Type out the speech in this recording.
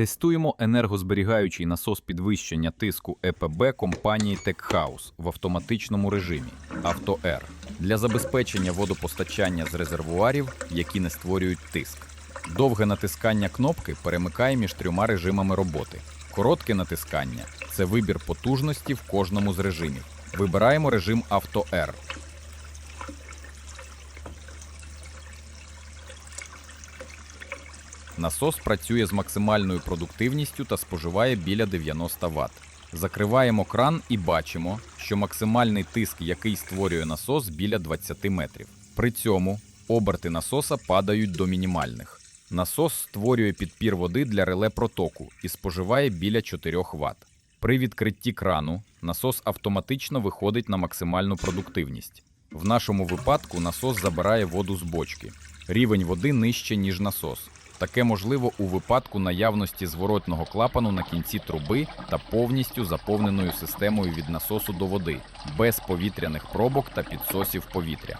Тестуємо енергозберігаючий насос підвищення тиску ЕПБ компанії TechHouse в автоматичному режимі «Авто-Р» для забезпечення водопостачання з резервуарів, які не створюють тиск. Довге натискання кнопки перемикає між трьома режимами роботи. Коротке натискання це вибір потужності в кожному з режимів. Вибираємо режим «Авто-Р». Насос працює з максимальною продуктивністю та споживає біля 90 Вт. Закриваємо кран і бачимо, що максимальний тиск, який створює насос, біля 20 метрів. При цьому оберти насоса падають до мінімальних. Насос створює підпір води для реле протоку і споживає біля 4 Вт. При відкритті крану насос автоматично виходить на максимальну продуктивність. В нашому випадку насос забирає воду з бочки. Рівень води нижче, ніж насос. Таке можливо у випадку наявності зворотного клапану на кінці труби та повністю заповненою системою від насосу до води, без повітряних пробок та підсосів повітря.